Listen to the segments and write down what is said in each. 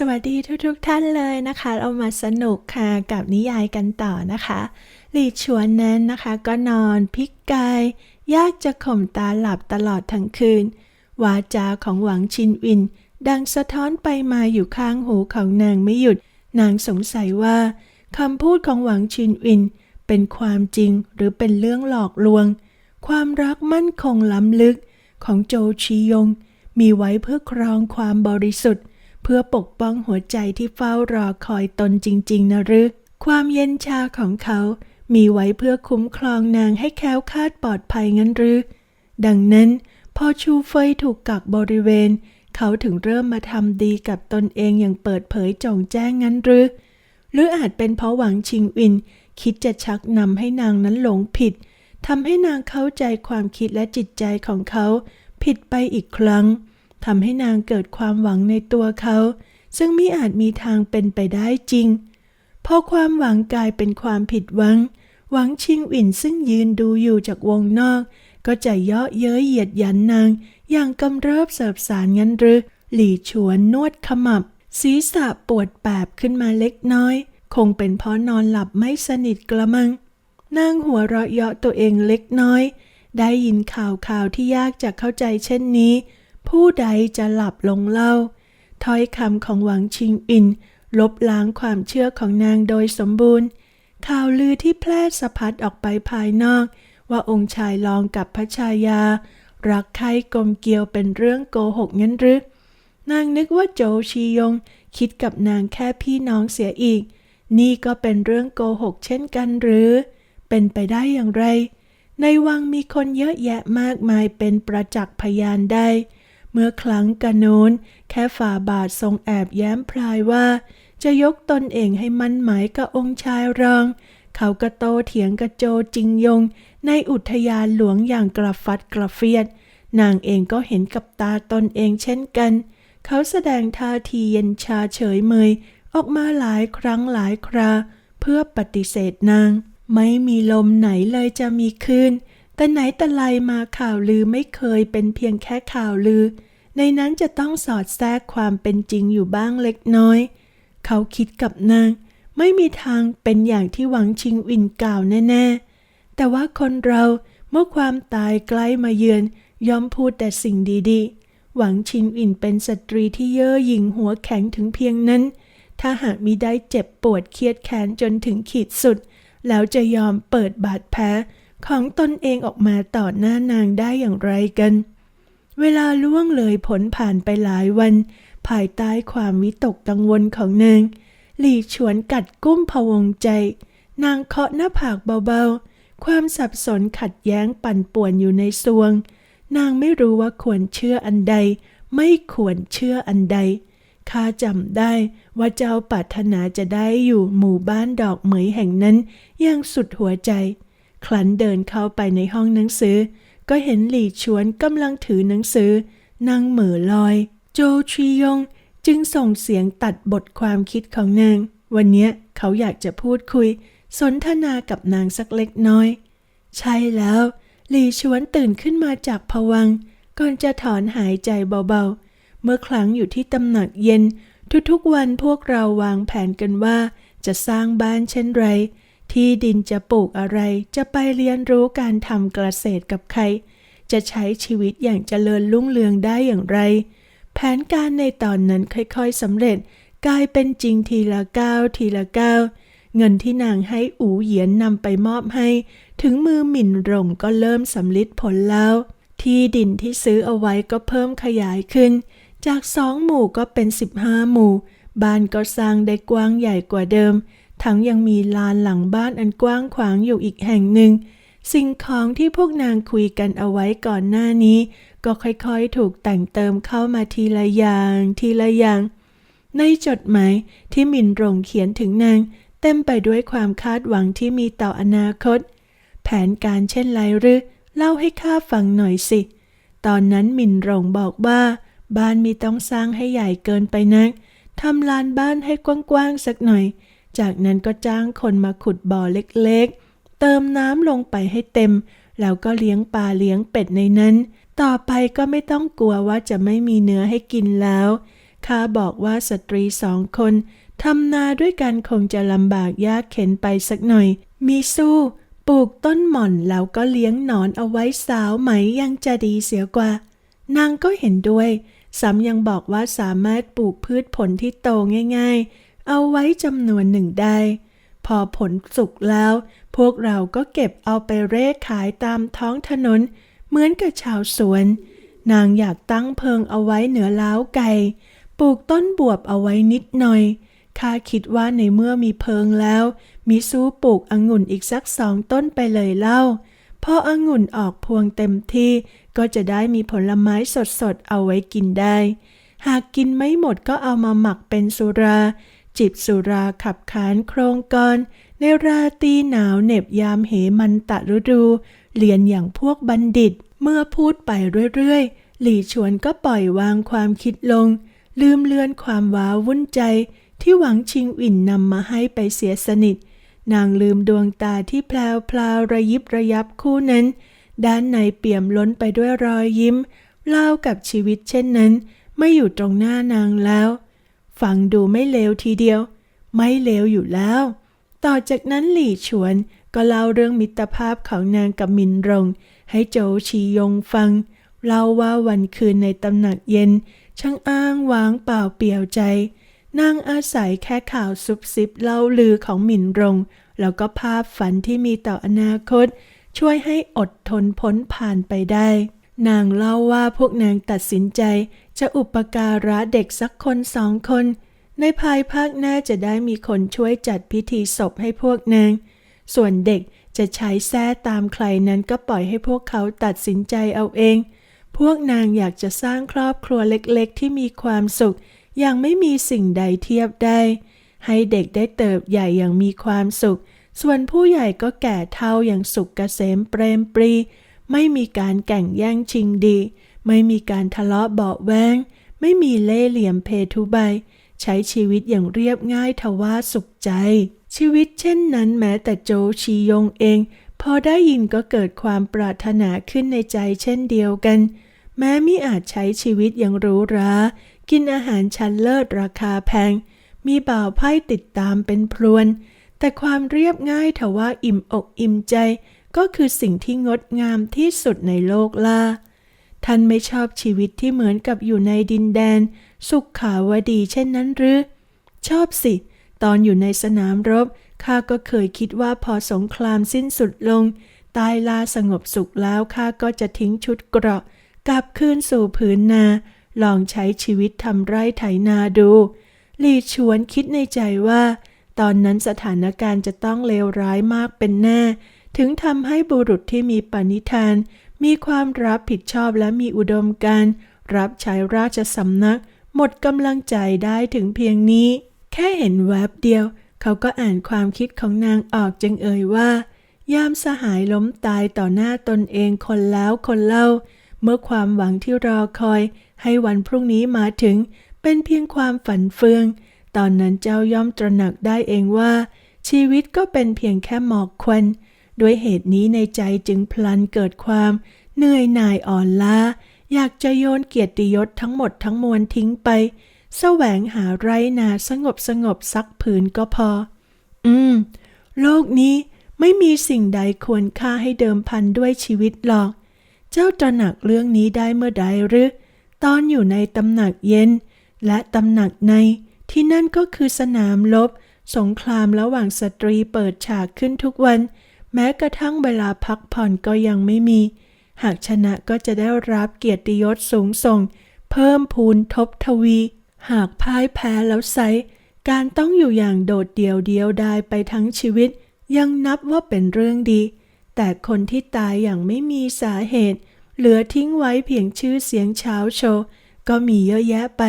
สวัสดีทุกๆทท่านเลยนะคะ เรามาสนุกค่ะกับนิยายกันต่อนะคะหลีชวนนั้นนะคะก็นอนพิกกาย ยากจะข่มตาหลับตลอดทั้งคืน วาจาของหวังชินวิน ดังสะท้อนไปมาอยู่ข้างหูของนางไม่หยุด นางสงสัยว่าคำพูดของหวังชินวิน เป็นความจริงหรือเป็นเรื่องหลอกลวง ความรักมั่นคงล้ำลึกของโจชียง มีไว้เพื่อครองความบริสุทธิ์ เพื่อปกป้องหัวใจที่เฝ้ารอคอยตนจริง ๆนะหรือความเย็นชาของเขามีไว้เพื่อคุ้มครองนางให้แคล้วคลาดปลอดภัยงั้นหรือ ดังนั้น พอชูเฟยถูกกักบริเวณ เขาถึงเริ่มมาทำดีกับตนเองอย่างเปิดเผยจงแจ้งงั้นหรือ หรืออาจเป็นเพราะหวังชิงอิน คิดจะชักนำให้นางนั้นหลงผิดทำให้นางเข้าใจความคิดและจิตใจของเขา ผิดไปอีกครั้ง ทำให้นางเกิดความหวังในตัวเขา ซึ่งมิอาจมีทางเป็นไปได้จริง พอความหวังกลายเป็นความผิดหวัง หวังชิงอินซึ่งยืนดูอยู่จากวงนอก ก็จะเยาะเย้ยเหยียดหยันนาง อย่างกำเริบเสบสารงั้นหรือ หลี่ฉวนนวดขมับ ศีรษะปวดแปบขึ้นมาเล็กน้อย คงเป็นเพราะนอนหลับไม่สนิทกระมัง นางหัวเราะเยาะตัวเองเล็กน้อย ได้ยินข่าวข่าวที่ยากจะเข้าใจเช่นนี้ ผู้ใดจะหลับลงเล่า ถ้อยคำของหวังชิงอิน ลบล้างความเชื่อของนางโดยสมบูรณ์ ข่าวลือที่แพร่สะพัดออกไปภายนอก ว่าองค์ชายลองกับพระชายา รักใคร่กลมเกลียวเป็นเรื่องโกหกงั้นหรือนางนึกว่าโจชียง คิดกับนางแค่พี่น้องเสียอีก นี่ก็เป็นเรื่องโกหกเช่นกันหรือ เป็นไปได้อย่างไร ในวังมีคนเยอะแยะมากมายเป็นประจักษ์พยานได้ เมื่อครั้งกะโน้น แค่ฝ่าบาททรงแอบแย้มพลายว่า จะยกตนเองให้มั่นหมายกับองค์ชายรอง เขาก็โตเถียงกับโจจิงยง ในอุทยานหลวงอย่างกระฟัดกระเฟียด นางเองก็เห็นกับตาตนเองเช่นกัน เขาแสดงท่าทีเย็นชาเฉยเมย ออกมาหลายครั้งหลายครา เพื่อปฏิเสธนาง ไม่มีลมไหนเลยจะมีคืน แต่ไหนแต่ไรมาข่าวลือไม่เคยเป็นเพียงแค่ข่าวลือ ในนั้นจะต้องสอดแทรกความเป็นจริงอยู่บ้างเล็กน้อย เขาคิดกับนาง ไม่มีทางเป็นอย่างที่หวังชิงวินกล่าวแน่ๆ แต่ว่าคนเราเมื่อความตายใกล้มาเยือนย่อมพูดแต่สิ่งดีๆ หวังชิงอินเป็นสตรีที่เย่อหยิ่งหัวแข็งถึงเพียงนั้น ถ้าหากมิได้เจ็บปวดเครียดแค้นจนถึงขีดสุด แล้วจะยอมเปิดบาดแผล ของตนเองออกมาต่อหน้านางได้อย่างไรกัน เวลาล่วงเลยผลผ่านไปหลายวัน ภายใต้ความวิตกกังวลของนาง หลี่ฉวนกัดกุ้มพวงใจ นางเคาะหน้าผากเบาๆ ความสับสนขัดแย้งปั่นป่วนอยู่ในซวง นางไม่รู้ว่าควรเชื่ออันใด ไม่ควรเชื่ออันใดข้าจำได้ว่าเจ้าปรารถนาจะได้อยู่หมู่บ้านดอกเหมยแห่งนั้นอย่างสุดหัวใจ คลันเดินเข้าไปในห้องหนังสือ ก็เห็นหลี่ชวนกำลังถือหนังสือ นั่งเหม่อลอย โจชียงจึงส่งเสียงตัดบทความคิดของนาง วันนี้เขาอยากจะพูดคุย สนทนากับนางสักเล็กน้อย ใช่แล้ว หลี่ชวนตื่นขึ้นมาจากผวัง ก่อนจะถอนหายใจเบาๆ เมื่อครั้งอยู่ที่ตำหนักเย็น ทุกๆวันพวกเราวางแผนกันว่า จะสร้างบ้านเช่นไร ที่ดินจะปลูกอะไร จะไปเรียนรู้การทำเกษตรกับใคร จะใช้ชีวิตอย่างเจริญรุ่งเรืองได้อย่างไร แผนการในตอนนั้นค่อยๆสำเร็จ กลายเป็นจริงทีละก้าวทีละก้าวเงินที่นางให้อูเหยียนนำไปมอบให้ ถึงมือหมิ่นรงก็เริ่มสำลิดผลแล้ว ที่ดินที่ซื้อเอาไว้ก็เพิ่มขยายขึ้น จากสองหมู่ก็เป็นสิบห้าหมู่ บ้านก็สร้างได้กว้างใหญ่กว่าเดิม ทั้งยังมีลานหลังบ้านอันกว้างขวางอยู่อีกแห่งหนึ่ง สิ่งของที่พวกนางคุยกันเอาไว้ก่อนหน้านี้ ก็ค่อยๆถูกแต่งเติมเข้ามาทีละอย่าง ทีละอย่าง ในจดหมายที่มินรงเขียนถึงนาง เต็มไปด้วยความคาดหวังที่มีต่ออนาคต แผนการเช่นไรหรือเล่าให้ข้าฟังหน่อยสิ ตอนนั้นมินรงบอกว่า บ้านมีต้องสร้างให้ใหญ่เกินไปนักทำลานบ้านให้กว้างๆสักหน่อย จากนั้นก็จ้างคนมาขุดบ่อเล็กๆ เติมน้ำลงไปให้เต็ม แล้วก็เลี้ยงปลาเลี้ยงเป็ดในนั้น ต่อไปก็ไม่ต้องกลัวว่าจะไม่มีเนื้อให้กินแล้วข้าบอกว่าสตรีสองคนทำนาด้วยกันคงจะลำบากยากเข็นไปสักหน่อย มีสู้ปลูกต้นหม่อนแล้วก็เลี้ยงหนอนเอาไว้สาวไหมยังจะดีเสียกว่า นางก็เห็นด้วยซ้ำยังบอกว่าสามารถปลูกพืชผลที่โตง่าย ๆ เอาไว้จำนวนหนึ่งได้ พอผลสุกแล้ว พวกเราก็เก็บเอาไปเร่ขายตามท้องถนน เหมือนกับชาวสวน นางอยากตั้งเพิงเอาไว้เหนือล้าวไก่ ปลูกต้นบวบเอาไว้นิดหน่อยข้าคิดว่าในเมื่อมีเพิงแล้ว มีสู้ปลูกองุ่นอีกสักสองต้นไปเลยเล่าพอองุ่นออกพวงเต็มที่ก็จะได้มีผลไม้สดๆ เอาไว้กินได้ หากกินไม่หมดก็เอามาหมักเป็นสุรา จิบสุราขับขานโครงกร ในราตรีหนาวเหน็บยามเหมันตะฤดู เรียนอย่างพวกบัณฑิต เมื่อพูดไปเรื่อยๆ หลี่ชวนก็ปล่อยวางความคิดลง ลืมเลือนความว้าวุ่นใจ ที่หวังชิงอิ่นนำมาให้ไปเสียสนิท นางลืมดวงตาที่แพลวพลาวระยิบระยับคู่นั้น ด้านในเปี่ยมล้นไปด้วยรอยยิ้มเล่ากับชีวิตเช่นนั้น ไม่อยู่ตรงหน้านางแล้ว ฟังดูไม่เลวทีเดียว ไม่เลวอยู่แล้ว ต่อจากนั้นหลี่ฉวนก็เล่าเรื่องมิตรภาพของนางกับมินรง ให้โจชียงฟัง เล่าว่าวันคืนในตำหนักเย็น ช่างอ้างว้างเปล่าเปลี่ยวใจ นางอาศัยแค่ข่าวซุบซิบเล่าลือของหมินรง แล้วก็ภาพฝันที่มีต่ออนาคต ช่วยให้อดทนพ้นผ่านไปได้ นางเล่าว่าพวกนางตัดสินใจ จะอุปการะเด็กสักคนสองคน ในภายภาคหน้าจะได้มีคนช่วยจัดพิธีศพให้พวกนาง ส่วนเด็กจะใช้แท้ตามใครนั้นก็ปล่อยให้พวกเขาตัดสินใจเอาเอง พวกนางอยากจะสร้างครอบครัวเล็กๆ ที่มีความสุขอย่างไม่มีสิ่งใดเทียบได้ ให้เด็กได้เติบใหญ่อย่างมีความสุข ส่วนผู้ใหญ่ก็แก่เท่าอย่างสุขเกษมเปรมปรี ไม่มีการแก่งแย่งชิงดี ไม่มีการทะเลาะเบาแวงไม่มีเล่เหลี่ยมเพทุบใช้ชีวิตอย่างเรียบง่ายทว่าสุขใจ ชีวิตเช่นนั้นแม้แต่โจชียงเอง พอได้ยินก็เกิดความปรารถนาขึ้นในใจเช่นเดียวกัน แม้มิอาจใช้ชีวิตอย่างหรูหรา กินอาหารชั้นเลิศราคาแพง มีบ่าวไพ่ติดตามเป็นพรวน แต่ความเรียบง่ายทว่าอิ่มอกอิ่มใจ ก็คือสิ่งที่งดงามที่สุดในโลกล่า ท่านไม่ชอบชีวิตที่เหมือนกับอยู่ในดินแดน สุขขาวดีเช่นนั้นหรือ ชอบสิ ตอนอยู่ในสนามรบข้าก็เคยคิดว่าพอสงครามสิ้นสุดลง ตายลาสงบสุขแล้วข้าก็จะทิ้งชุดเกราะ กลับคืนสู่ผืนนา ลองใช้ชีวิตทำไร่ไถนาดู ลีชวนคิดในใจว่า ตอนนั้นสถานการณ์จะต้องเลวร้ายมากเป็นแน่ ถึงทำให้บุรุษที่มีปณิธาน มีความรับผิดชอบและมีอุดมการณ์รับใช้ราชสำนัก หมดกำลังใจได้ถึงเพียงนี้ แค่เห็นแวบเดียว เขาก็อ่านความคิดของนางออกจึงเอ่ยว่า ยามสหายล้มตายต่อหน้าตนเองคนแล้วคนเล่า เมื่อความหวังที่รอคอย ให้วันพรุ่งนี้มาถึง เป็นเพียงความฝันเฟือง ตอนนั้นเจ้าย่อมตระหนักได้เองว่า ชีวิตก็เป็นเพียงแค่หมอกควัน ด้วยเหตุนี้ในใจจึงพลันเกิดความเหนื่อยหน่ายอ่อนล้า อยากจะโยนเกียรติยศทั้งหมดทั้งมวลทิ้งไป แสวงหาไรนาสงบสงบสักผืนก็พอ อืม โลกนี้ไม่มีสิ่งใดควรค่าให้เดิมพันด้วยชีวิตหรอก เจ้าตระหนักเรื่องนี้ได้เมื่อใดหรือ ตอนอยู่ในตำหนักเย็น และตำหนักใน ที่นั่นก็คือสนามรบสงครามระหว่างสตรีเปิดฉากขึ้นทุกวัน แม้กระทั่งเวลาพักผ่อนก็ยังไม่มี หากชนะก็จะได้รับเกียรติยศสูงส่ง เพิ่มพูนทบทวี หากพ่ายแพ้แล้วไซการต้องอยู่อย่างโดดเดี่ยวเดียวดายไปทั้งชีวิต ยังนับว่าเป็นเรื่องดี แต่คนที่ตายอย่างไม่มีสาเหตุ เหลือทิ้งไว้เพียงชื่อเสียงเช้าโชว์ก็มีเยอะแยะไป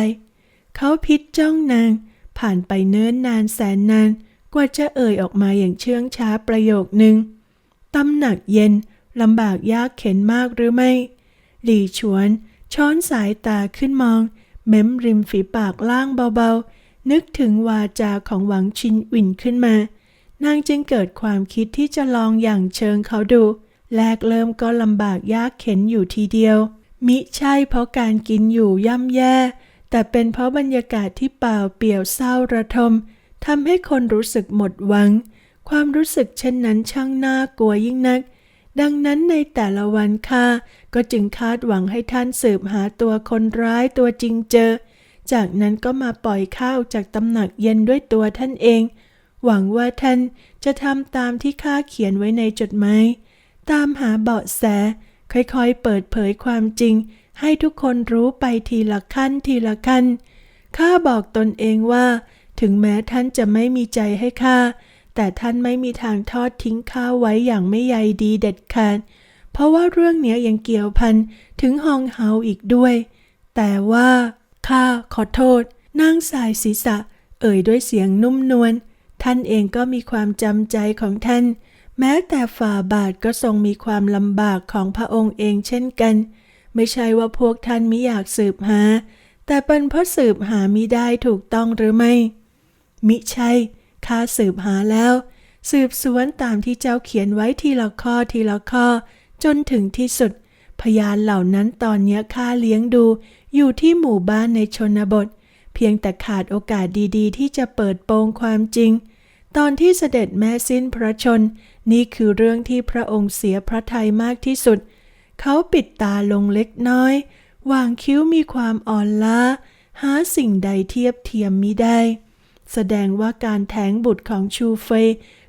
เขาพิจจ้องนาง ผ่านไปเนิ่นนานแสนนาน กว่าจะเอ่ยออกมาอย่างเชื่องช้าประโยคหนึ่ง ตำหนักเย็นลำบากยากเข็นมากหรือไม่ หลี่ฉวน ช้อนสายตาขึ้นมอง เม้มริมฝีปากล่างเบาๆ นึกถึงวาจาของหวังชินวินขึ้นมา นางจึงเกิดความคิดที่จะลองอย่างเชิงเขาดู แรกเริ่มก็ลำบากยากเข็นอยู่ทีเดียว มิใช่เพราะการกินอยู่ย่ำแย่ แต่เป็นเพราะบรรยากาศที่เปล่าเปลี่ยวเศร้าระทมทำให้คนรู้สึกหมดหวัง ความรู้สึกเช่นนั้นช่างน่ากลัวยิ่งนัก ดังนั้นในแต่ละวันข้าก็จึงคาดหวังให้ท่านสืบหาตัวคนร้ายตัวจริงเจอ จากนั้นก็มาปล่อยข้าออกจากตำหนักเย็นด้วยตัวท่านเอง หวังว่าท่านจะทำตามที่ข้าเขียนไว้ในจดหมายตามหาเบาะแส ค่อยๆ เปิดเผยความจริง ให้ทุกคนรู้ไปทีละขั้นทีละขั้นข้าบอกตนเองว่า ถึงแม้ท่านจะไม่มีใจให้ข้า แต่ท่านไม่มีทางทอดทิ้งข้าไว้อย่างไม่ใยดีเด็ดขาด เพราะว่าเรื่องเนี้ยยังเกี่ยวพันถึงฮองเฮาอีกด้วย แต่ว่าข้าขอโทษนางสายศีรษะ เอ่ยด้วยเสียงนุ่มนวล ท่านเองก็มีความจำใจของท่าน แม้แต่ฝ่าบาทก็ทรงมีความลำบากของพระองค์เองเช่นกัน ไม่ใช่ว่าพวกท่านมิอยากสืบหา แต่เป็นเพราะสืบหามิได้ถูกต้องหรือไม่ มิใช่ ข้าสืบหาแล้ว สืบสวนตามที่เจ้าเขียนไว้ทีละข้อทีละข้อ จนถึงที่สุด พยานเหล่านั้นตอนเนี้ยข้าเลี้ยงดู อยู่ที่หมู่บ้านในชนบท เพียงแต่ขาดโอกาสดีๆ ที่จะเปิดโปงความจริง ตอนที่เสด็จแม่สิ้นพระชน นี่คือเรื่องที่พระองค์เสียพระทัยมากที่สุด เขาปิดตาลงเล็กน้อยวางคิ้วมีความอ่อนล้า หาสิ่งใดเทียบเทียมมิได้ แสดงว่าการแท้งบุตรของชูเฟย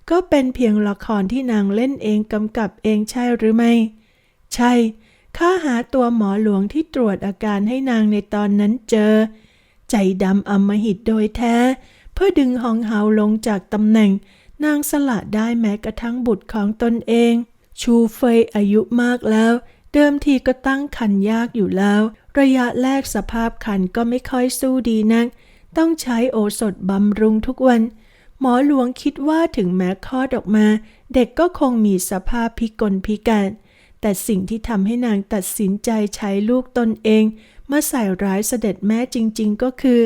ก็เป็นเพียงละครที่นางเล่นเองกำกับเองใช่หรือไม่ ใช่ ข้าหาตัวหมอหลวงที่ตรวจอาการให้นางในตอนนั้นเจอ ใจดำอมหิตโดยแท้ เพื่อดึงหองเฮาลงจากตำแหน่ง นางสละได้แม้กระทั่งบุตรของตนเอง ชูเฟยอายุมากแล้ว เดิมทีก็ตั้งคันยากอยู่แล้ว ระยะแรกสภาพคันก็ไม่ค่อยสู้ดีนัก ต้องใช้โอสถบำรุงทุกวัน หมอหลวงคิดว่าถึงแม้คลอดออกมา เด็กก็คงมีสภาพพิกลพิการ แต่สิ่งที่ทำให้นางตัดสินใจใช้ลูกตนเอง มาใส่ร้ายเสด็จแม่จริง ๆ ก็คือ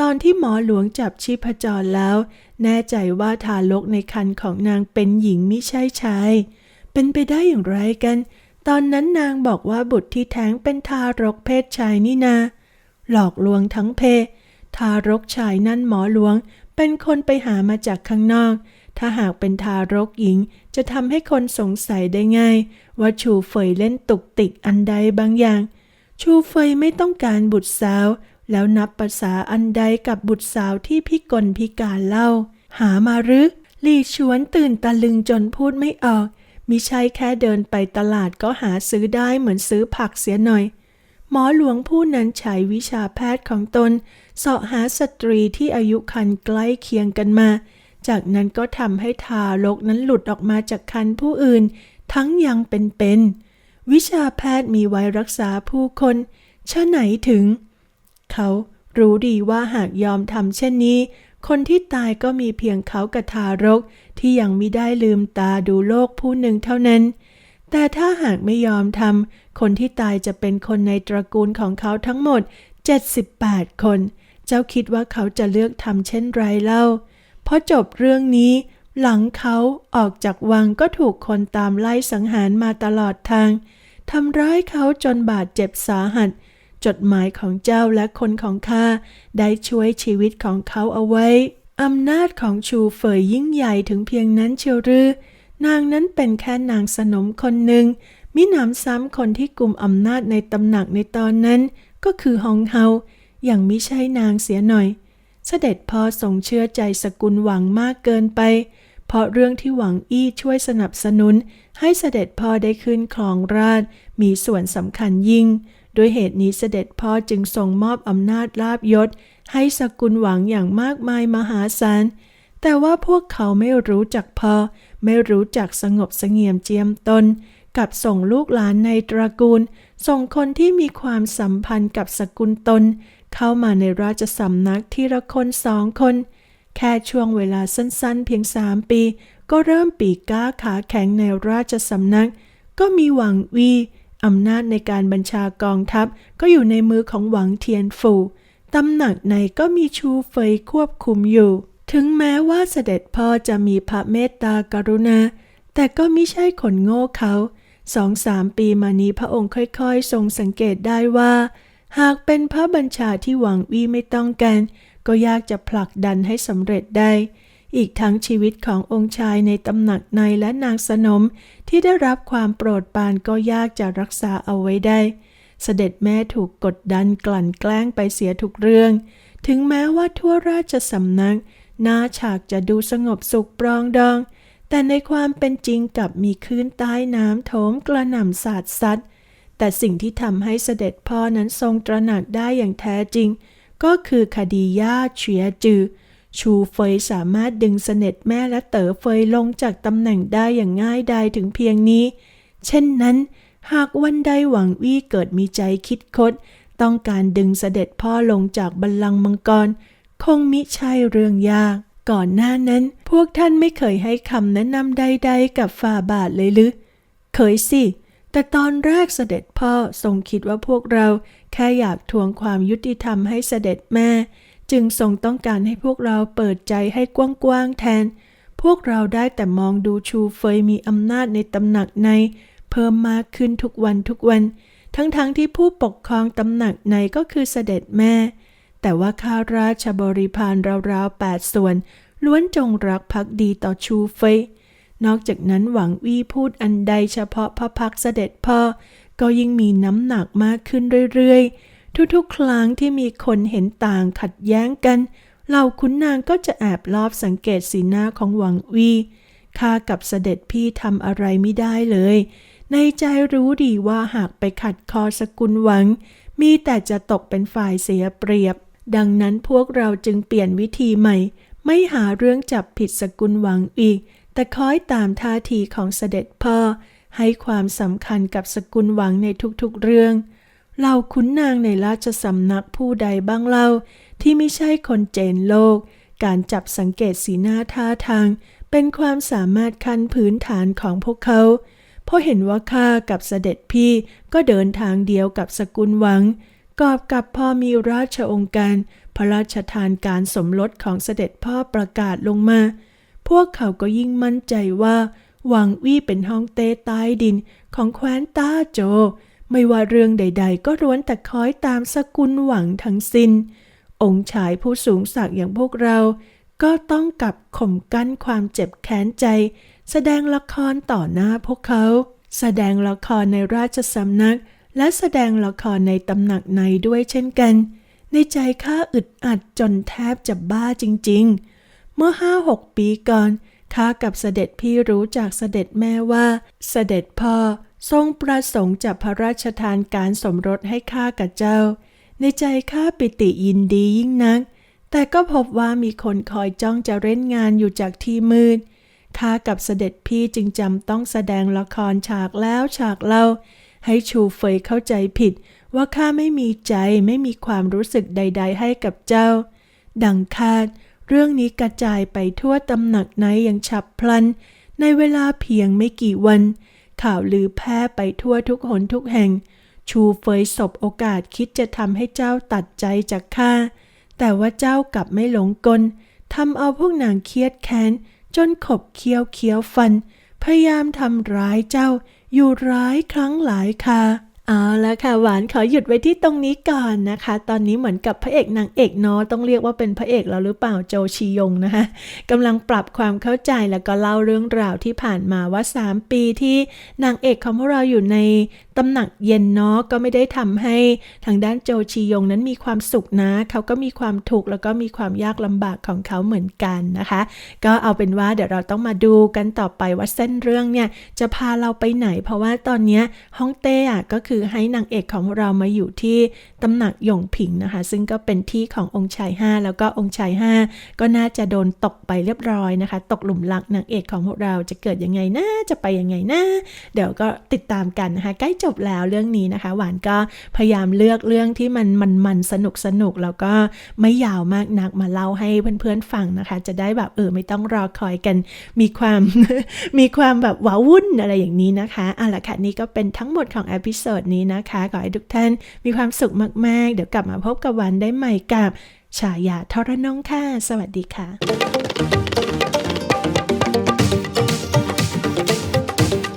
ตอนที่หมอหลวงจับชีพจรแล้ว แน่ใจว่าทารกในครรภ์ของนางเป็นหญิงมิใช่ชาย เป็นไปได้อย่างไรกัน ตอนนั้นนางบอกว่าบุตรที่แท้งเป็นทารกเพศชายนี่นา หลอกลวงทั้งเพศ ทารกชายนั่นหมอหลวง เป็นคนไปหามาจากข้างนอก ถ้าหากเป็นทารกหญิงจะทำให้คนสงสัยได้ง่าย ว่าชูเฟยเล่นตุกติกอันใดบางอย่าง ชูเฟยไม่ต้องการบุตรสาว แล้วนับภาษาอันใดกับบุตรสาวที่พิกลพิการเล่า หามาหรือหลีชวนตื่นตะลึงจนพูดไม่ออกมิใช่แค่เดินไปตลาดก็หาซื้อได้เหมือนซื้อผักเสียหน่อย หมอหลวงผู้นั้นใช้วิชาแพทย์ของตน เสาะหาสตรีที่อายุคันใกล้เคียงกันมา จากนั้นก็ทำให้ทารกนั้นหลุดออกมาจากคันผู้อื่น ทั้งยังเป็นๆวิชาแพทย์มีไว้รักษาผู้คนชะไหนถึง เขารู้ดีว่าหากยอมทำเช่นนี้ คนที่ตายก็มีเพียงเขากับทารกที่ยังไม่ได้ลืมตาดูโลกผู้หนึ่งเท่านั้น แต่ถ้าหากไม่ยอมทำคนที่ตายจะเป็นคนในตระกูลของเขาทั้งหมด 78 คน จ้าคิดว่าเขาจะเลือกทำเช่นไรเล่าพอจบเรื่องนี้ หลังเขาออกจากวังก็ถูกคนตามไล่สังหารมาตลอดทางทำร้ายเขาจนบาดเจ็บสาหัส จดหมายของเจ้าและคนของข้าได้ช่วยชีวิตของเขาเอาไว้อำนาจของชูเฟยยิ่งใหญ่ถึงเพียงนั้นเชียวหรือนางนั้นเป็นแค่นางสนมคนหนึ่งมิหนำซ้ำคนที่กลุ่มอำนาจในตำหนักในตอนนั้น ก็คือฮองเฮา อย่างมิใช่นางเสียหน่อย เสด็จพ่อทรงเชื่อใจสกุลหวังมากเกินไป เพราะเรื่องที่หวังอี้ช่วยสนับสนุน ให้เสด็จพ่อได้ขึ้นครองราชมีส่วนสำคัญยิ่ง ด้วยเหตุนี้เสด็จพ่อจึงทรงมอบอำนาจลาบยศ ให้สกุลหวังอย่างมากมายมหาศาลแต่ว่าพวกเขาไม่รู้จักพอ ไม่รู้จักสงบสงี่ยมเจียมตน กับส่งลูกหลานในตระกูล ส่งคนที่มีความสัมพันธ์กับสกุลตน เข้ามาในราชสำนักทีละคนสองคน แค่ช่วงเวลาสั้นๆ เพียงสามปี ก็เริ่มปีก้าขาแข็งในราชสำนัก ก็มีหวังวีอำนาจในการบัญชากองทัพก็อยู่ในมือของหวังเทียนฝูตำหนักในก็มีชูเฟยควบคุมอยู่ ถึงแม้ว่าเสด็จพ่อจะมีพระเมตตากรุณา แต่ก็ไม่ใช่คนโง่เขาสองสามปีมานี้พระองค์ค่อยๆ ทรงสังเกตได้ว่า หากเป็นพระบัญชาที่หวังวีไม่ต้องการก็ยากจะผลักดันให้สำเร็จได้ อีกทั้งชีวิตขององค์ชายในตำหนักในและนางสนมที่ได้รับความโปรดปรานก็ยากจะรักษาเอาไว้ได้ เสด็จแม่ถูกกดดันกลั่นแกล้งไปเสียทุกเรื่อง ถึงแม้ว่าทั่วราชสำนักหน้าฉากจะดูสงบสุขปรองดอง แต่ในความเป็นจริงกลับมีคลื่นใต้น้ำโถมกระหน่ำสาดซัด แต่สิ่งที่ทำให้เสด็จพ่อนั้นทรงตระหนักได้อย่างแท้จริง ก็คือคดีย่าเฉียจือ ชูเฟยสามารถดึงเสน็จแม่และเต๋อเฟยลงจากตำแหน่งได้อย่างง่ายดายถึงเพียงนี้ เช่นนั้น หากวันใดหวังวี่เกิดมีใจคิดคด ต้องการดึงเสด็จพ่อลงจากบัลลังก์มังกร คงมิใช่เรื่องยากก่อนหน้านั้นพวกท่านไม่เคยให้คำแนะนำใด ๆ กับฝ่าบาทเลยหรือ เคยสิ แต่ตอนแรกเสด็จพ่อทรงคิดว่าพวกเราแค่อยากทวงความยุติธรรมให้เสด็จแม่ จึงทรงต้องการให้พวกเราเปิดใจให้กว้างๆแทน พวกเราได้แต่มองดูชูเฟยมีอำนาจในตำหนักใน เพิ่มมากขึ้นทุกวันทุกวัน ทั้งๆทที่ผู้ปกครองตำหนักในก็คือเสด็จแม่ แต่ว่าข้าราชบริพารราวๆแปดส่วน ล้วนจงรักภักดีต่อชูเฟย นอกจากนั้นหวังวี่พูดอันใดเฉพาะพระพักเสด็จพ่อ ก็ยิ่งมีน้ำหนักมากขึ้นเรื่อยๆ ทุกๆ ครั้งที่มีคนเห็นต่างขัดแย้งกัน เหล่าขุนนางก็จะแอบลอบสังเกตสีหน้าของหวังวี่ข้ากับเสด็จพี่ทำอะไรไม่ได้เลย ในใจรู้ดีว่าหากไปขัดคอสกุลหวัง มีแต่จะตกเป็นฝ่ายเสียเปรียบ ดังนั้นพวกเราจึงเปลี่ยนวิธีใหม่ ไม่หาเรื่องจับผิดสกุลหวังอีก แต่คอยตามท่าทีของเสด็จพ่อ ให้ความสำคัญกับสกุลหวังในทุกๆเรื่องเหล่าขุนนางในราชสำนักผู้ใดบ้างเล่า ที่ไม่ใช่คนเจนโลก การจับสังเกตสีหน้าท่าทาง เป็นความสามารถขั้นพื้นฐานของพวกเขาเพราะเห็นว่าข้ากับเสด็จพี่ก็เดินทางเดียวกับสกุลหวัง กอบกับพอมีราชองค์การ พระราชทานการสมรสของเสด็จพ่อประกาศลงมา พวกเขาก็ยิ่งมั่นใจว่าหวังวี่เป็นห้องเต้ใต้ดินของแคว้นต้าโจ ไม่ว่าเรื่องใด ๆ ก็ล้วนแต่คอยตามสกุลหวังทั้งสิน้น องค์ชายผู้สูงศักดิ์อย่างพวกเรา ก็ต้องกลับข่มกั้นความเจ็บแค้นใจ แสดงละครต่อหน้าพวกเขา แสดงละครในราชสำนัก และแสดงละครในตำหนักในด้วยเช่นกัน ในใจข้าอึดอัดจนแทบจะบ้าจริง ๆ เมื่อห้าหกปีก่อนข้ากับเสด็จพี่รู้จากเสด็จแม่ว่า เสด็จพ่อทรงประสงค์จะพระราชทานการสมรสให้ข้ากับเจ้า ในใจข้าปิติยินดียิ่งนัก แต่ก็พบว่ามีคนคอยจ้องจะเล่นงานอยู่จากที่มืดข้ากับเสด็จพี่จึงจำต้องแสดงละครฉากแล้วฉากเล่า ให้ชูเฟยเข้าใจผิด ว่าข้าไม่มีใจไม่มีความรู้สึกใด ๆ ให้กับเจ้า ดังคาด เรื่องนี้กระจายไปทั่วตำหนักไหนอย่างฉับพลัน ในเวลาเพียงไม่กี่วัน ข่าวลือแพร่ไปทั่วทุกหนทุกแห่ง ชูเฟยสบโอกาสคิดจะทำให้เจ้าตัดใจจากข้า แต่ว่าเจ้ากลับไม่หลงกลทำเอาพวกนางเครียดแค้น จนขบเคี้ยวเคี้ยวฟัน พยายามทำร้ายเจ้าอยู่ร้ายครั้งหลายคา เอาละค่ะหวานขอหยุดไว้ที่ตรงนี้ก่อนนะคะ ตอนนี้เหมือนกับพระเอกนางเอกเนาะต้องเรียกว่าเป็นพระเอกแล้วหรือเปล่าโจชียงนะคะกำลังปรับความเข้าใจแล้วก็เล่าเรื่องราวที่ผ่านมาว่า 3 ปีที่นางเอกของพวกเราอยู่ในตำหนักเย็นเนาะก็ไม่ได้ทำให้ทางด้านโจชียงนั้นมีความสุขนะ เขาก็มีความทุกข์แล้วก็มีความยากลำบากของเขาเหมือนกันนะคะ ก็เอาเป็นว่าเดี๋ยวเราต้องมาดูกันต่อไปว่าเส้นเรื่องเนี่ยจะพาเราไปไหน เพราะว่าตอนนี้ฮ่องเต้อะก็คือือให้นางเอกของเรามาอยู่ที่ตำหนักหยงผิงนะคะ ซึ่งก็เป็นที่ขององค์ชายห้าแล้วก็องค์ชายห้าก็น่าจะโดนตกไปเรียบร้อยนะคะ ตกหลุมรักนางเอกของพวกเราจะเกิดยังไงนะจะไปยังไงนะเดี๋ยวก็ติดตามกันนะคะ ใกล้จบแล้วเรื่องนี้นะคะ หวานก็พยายามเลือกเรื่องที่มันมันมันสนุกสนุกแล้วก็ไม่ยาวมากนักมาเล่าให้เพื่อนๆฟังนะคะ จะได้แบบเออไม่ต้องรอคอยกัน มีความมีความแบบว้าวุ่นอะไรอย่างนี้นะคะเอาละค่ะนี่ก็เป็นทั้งหมดของอพิโซดนี้นะคะ ขอให้ทุกท่านมีความสุขมาก ๆ เดี๋ยวกลับมาพบกับวันได้ใหม่กับฉายาทรนงค่ะ สวัสดีค่ะ